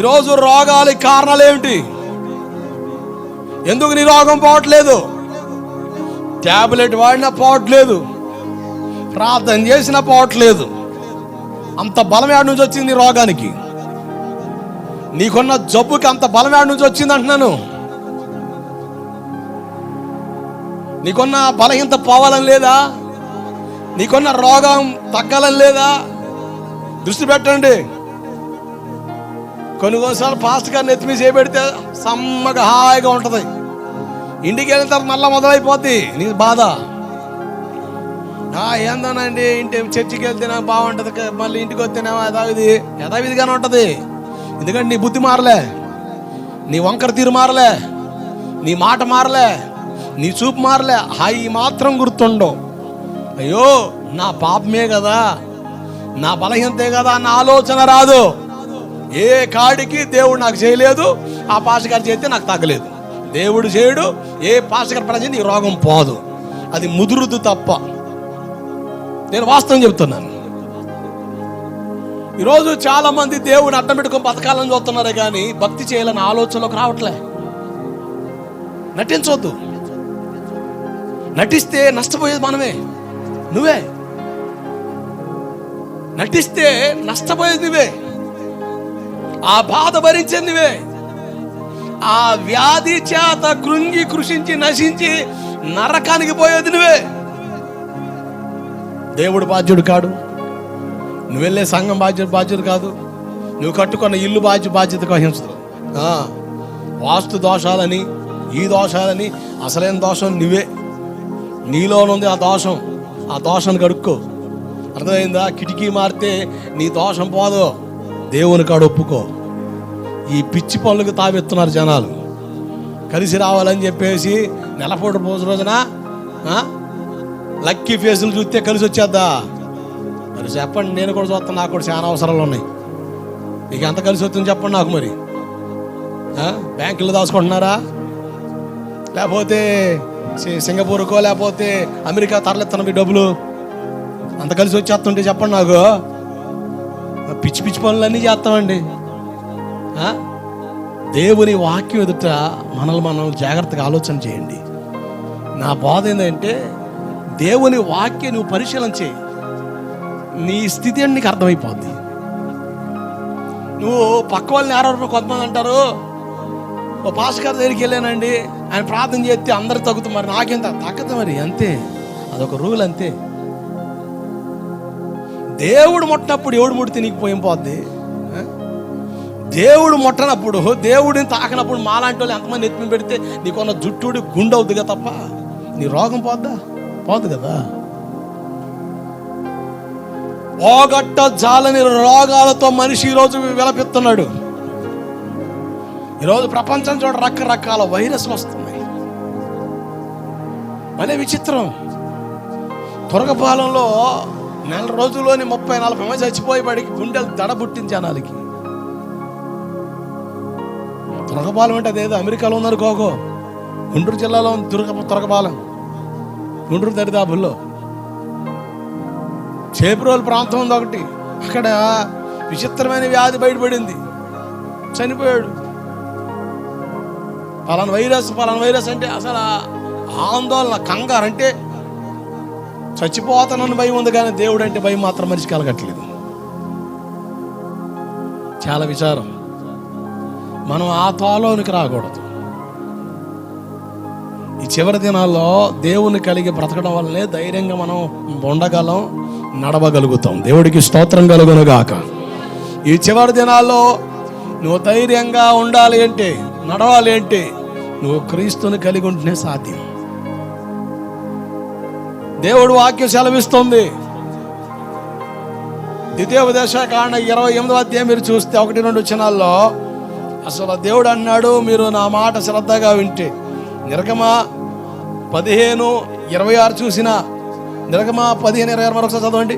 ఈరోజు రోగాలకి కారణాలు ఏమిటి? ఎందుకు నీ రోగం పోవట్లేదు? ట్యాబ్లెట్ వాడినా పోవట్లేదు. ప్రార్థన చేసినా పోవట్లేదు. అంత బలం ఏడు నుంచి వచ్చింది రోగానికి. నీకున్న జబ్బుకి అంత బలం ఏడు నుంచి వచ్చింది అంటున్నాను. నీకున్న బలహీనత పోవాలని లేదా? నీకున్న రోగం తగ్గాలని లేదా? దృష్టి పెట్టండి. కొన్ని కొన్నిసార్లు పాస్ట్ గారిని ఎత్తిమీ చేపెడితే సమ్మగా హాయిగా ఉంటుంది. ఇంటికి వెళ్ళిన తర్వాత మళ్ళీ మొదలైపోద్ది. నీ బాధ. ఏందనండి ఏందోనండి ఇంటి చర్చికి వెళ్తే బాగుంటుంది మళ్ళీ ఇంటికి వస్తేనేమో యథావిధి యథావిధిగానే ఉంటుంది. ఎందుకంటే నీ బుద్ధి మారలే నీ వంకర తీరు మారలే నీ మాట మారలే నీ చూపు మారలే హాయి మాత్రం గుర్తుండవు. అయ్యో నా పాపమే కదా నా బలహీనతే కదా నా ఆలోచన రాదు. ఏ కాడికి దేవుడు నాకు చేయలేదు ఆ పాసగారు చేస్తే నాకు తగ్గలేదు దేవుడు చేయడు ఏ పాసగారు పని ఈ రోగం పోదు. అది ముదురుదు తప్ప. నేను వాస్తవం చెప్తున్నాను. ఈరోజు చాలా మంది దేవుని అడ్డం పెట్టుకొని బతకాలని చూస్తున్నారే కానీ భక్తి చేయాలని ఆలోచనలోకి రావట్లే. నటించవద్దు నటిస్తే నష్టపోయేది మనమే. నువ్వే. నటిస్తే నష్టపోయేది నువ్వే. ఆ బాధ భరించింది నువ్వే ఆ వ్యాధి చేత కృంగి కృషించి నశించి నరకానికి పోయేది నువ్వే దేవుడు బాధ్యుడు కాడు. నువ్వు వెళ్ళే సంఘం బాధ్యత బాధ్యుడు కాదు. నువ్వు కట్టుకున్న ఇల్లు బాధ్య బాధ్యత వహించదు వాస్తు దోషాలని ఈ దోషాలని అసలైన దోషం నువ్వే. నీలోనుంది ఆ దోషం ఆ దోషాన్ని కడుక్కో. అర్థమైందా? కిటికీ మారితే నీ దోషం పోదు. దేవుని కాడు ఒప్పుకో. ఈ పిచ్చి పనులకు తావెత్తున్నారు జనాలు. కలిసి రావాలని చెప్పేసి నెలపూట రోజు రోజున లక్కీ ఫేసులు చూస్తే కలిసి వచ్చేద్దా? మరి చెప్పండి నేను కూడా చూస్తాను నాకు కూడా చాలా అవసరాలు ఉన్నాయి. మీకు ఎంత కలిసి వస్తుంది చెప్పండి నాకు మరి. ఆ? బ్యాంకులో దాచుకుంటున్నారా? లేకపోతే సి- సింగపూర్కో లేకపోతే అమెరికా తరలిస్తున్న మీ డబ్బులు? అంత కలిసి వచ్చేస్తుంటే చెప్పండి నాకు. పిచ్చి పిచ్చి పనులన్నీ చేస్తామండి. దేవుని వాక్యం ఎదుట మనల్ని మనం జాగ్రత్తగా ఆలోచన చేయండి. నా బాధ ఏంటంటే దేవుని వాక్యం నువ్వు పరిశీలన చేయి. నీ స్థితి అని నీకు అర్థమైపోద్ది. నువ్వు పక్క వాళ్ళని ఎవరెవరు కొంతమంది అంటారు. ఓ పాస్కర్ దగ్గరికి వెళ్ళానండి. ఆయన ప్రార్థన చేస్తే అందరు తగ్గుతుంది మరి నాకెంత తగ్గదు మరి? అంతే. అదొక రూల్ అంతే. దేవుడు మొట్టినప్పుడు ఎవడు ముడితే నీకు పోయిం పోద్ది? దేవుడు ముట్టనప్పుడు దేవుడిని తాకినప్పుడు మాలాంటి వాళ్ళు ఎంతమంది ఎత్తిమి పెడితే నీకున్న జుట్టుడి గుండె అవుతుందిగా తప్ప నీ రోగం పోద్దా? పోదు కదా. పోగొట్ట జాలని రోగాలతో మనిషి ఈరోజు విలపిస్తున్నాడు. ఈరోజు ప్రపంచం చూడ రకరకాల వైరస్లు వస్తున్నాయి. అనే విచిత్రం. తురగపాలెంలో నెల రోజుల్లోని ముప్పై నలభై మంది చచ్చిపోయి వాడికి గుండెలు దడ పుట్టింది జనాలకి. తురగపాలెం అంటే అదేదో అమెరికాలో ఉన్నారు గోగో. గుంటూరు జిల్లాలో ఉంది దుర్గ తురగపాలెం గుంటూరు దరిదాపుల్లో. చేపురోలు ప్రాంతం ఉంది ఒకటి. అక్కడ విచిత్రమైన వ్యాధి బయటపడింది. చనిపోయాడు. పలానా వైరస్ పలానా వైరస్ అంటే అసలు ఆందోళన కంగారు అంటే చచ్చిపోతానని భయం ఉంది కానీ దేవుడు అంటే భయం మాత్రం మనిషి కలగట్లేదు. చాలా విచారం. మనం ఆ తాలోనికి రాకూడదు. ఈ చివరి దినాల్లో దేవుని కలిగి బ్రతకడం వల్లనే ధైర్యంగా మనం ఉండగలం నడవగలుగుతాం. దేవుడికి స్తోత్రం కలుగును గాక ఈ చివరి దినాల్లో నువ్వు ధైర్యంగా ఉండాలి అంటే నడవాలి అంటే నువ్వు క్రీస్తుని కలిగి ఉంటేనే సాధ్యం. దేవుడు వాక్యం సెలవిస్తుంది ద్వితీయోపదేశ కాండ ఇరవై ఎనిమిదో అధ్యాయం మీరు చూస్తే ఒకటి రెండు క్షణాల్లో అసలు దేవుడు అన్నాడు మీరు నా మాట శ్రద్ధగా వింటే నిరగమా పదిహేను ఇరవై ఆరు చూసిన నిర్గమా పదిహేను ఇరవై ఆరు మరొకసారి చదవండి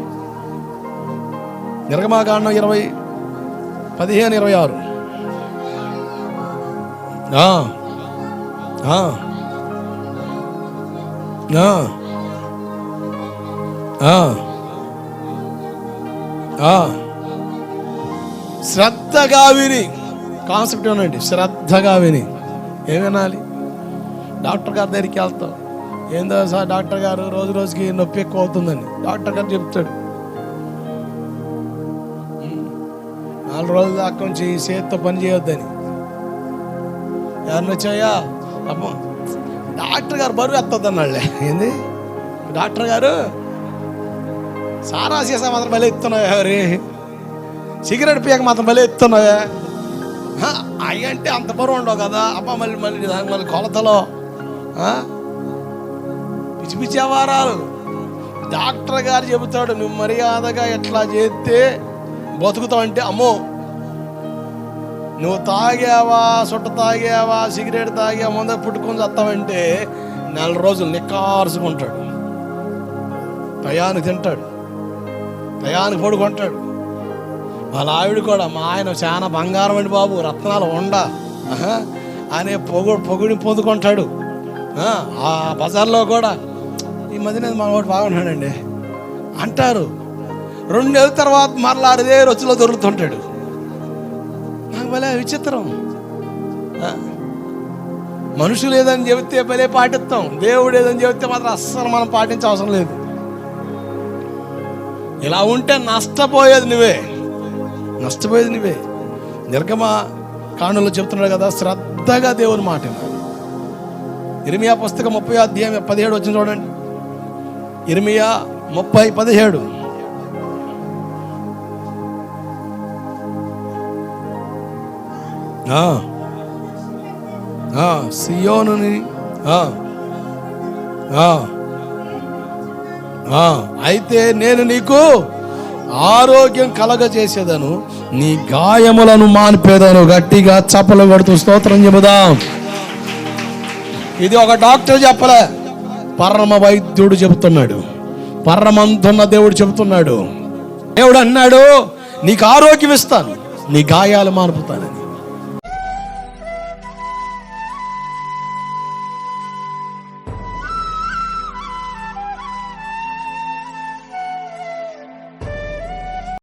నిరగమా కాండం ఇరవై పదిహేను ఇరవై ఆరు ఆ. ఆ. శ్రద్ధగా విని. కాన్సెప్ట్ ఏనండి శ్రద్ధగా విని. ఏం వినాలి? డాక్టర్ గారి దగ్గరికి వెళ్తాం. ఏందో సార్ డాక్టర్ గారు రోజు రోజుకి నొప్పి ఎక్కువ అవుతుందని డాక్టర్ గారు చెప్తాడు. నాలుగు రోజుల దాకా నుంచి ఈ చేతితో పని చేయొద్దని. ఎవరిని వచ్చాయా? అమ్మ డాక్టర్ గారు బరువు ఎత్తద్దు అన్నాళ్ళే ఏంది? డాక్టర్ గారు సారా సీసా మాత్రం భలే ఎత్తున్నావా రే సిగరెట్ పీక మాత్రం భలే ఎత్తున్నావా. హ, అవి అంటే అంత బరువు ఉండవు కదా. అమ్మ మళ్ళీ మళ్ళీ దానికి మళ్ళీ కొలతలో. పిచ్చి పిచ్చి వ్యవహారాలు. డాక్టర్ గారు చెబుతాడు నువ్వు మర్యాదగా ఎట్లా చేస్తే బతుకుతావు? అంటే అమ్మో నువ్వు తాగావా సుట్ట తాగావా సిగరెట్ తాగావా ముందర పుట్టుకొని చస్తావంటే నెల రోజులు నిక్కార్చుకుంటాడు భయాన్ని తింటాడు. టయానికి పడుకుంటాడు వాళ్ళ ఆవిడ కూడా మా ఆయన చాలా బంగారం అండి బాబు రత్నాలు ఉండ అనే పొగు పొగుడిని పొందుకుంటాడు. ఆ, బజార్లో కూడా ఈ మధ్యన మన ఒకటి బాగున్నాడండి అంటారు రెండు నెలల తర్వాత మరలా అదే రుచిలో దొరుకుతుంటాడు. నాకు భలే విచిత్రం. మనుషులు ఏదని చెబితే భలే పాటిస్తాం దేవుడు ఏదని చెబితే మాత్రం అస్సలు మనం పాటించే అవసరం లేదు. ఇలా ఉంటే నష్టపోయేది నువ్వే. నష్టపోయేది నువ్వే. నిర్గమ కాణులు చెప్తున్నాడు కదా శ్రద్ధగా దేవుని మాట ఇరిమియా పుస్తకం ముప్పై అధ్యాయం పదిహేడు వచ్చింది చూడండి. ఇరిమియా ముప్పై పదిహేడు. సియోనుని అయితే నేను నీకు ఆరోగ్యం కలగజేసేదను నీ గాయములను మానిపేదను గట్టిగా చప్పలు కొడుతూ స్తోత్రం చెబుదాం. ఇది ఒక డాక్టర్ చెప్పలే పరమ వైద్యుడు చెబుతున్నాడు పరమంతున్న దేవుడు చెబుతున్నాడు. దేవుడు అన్నాడు నీకు ఆరోగ్యం ఇస్తాను నీ గాయాలు మానుపుతానని.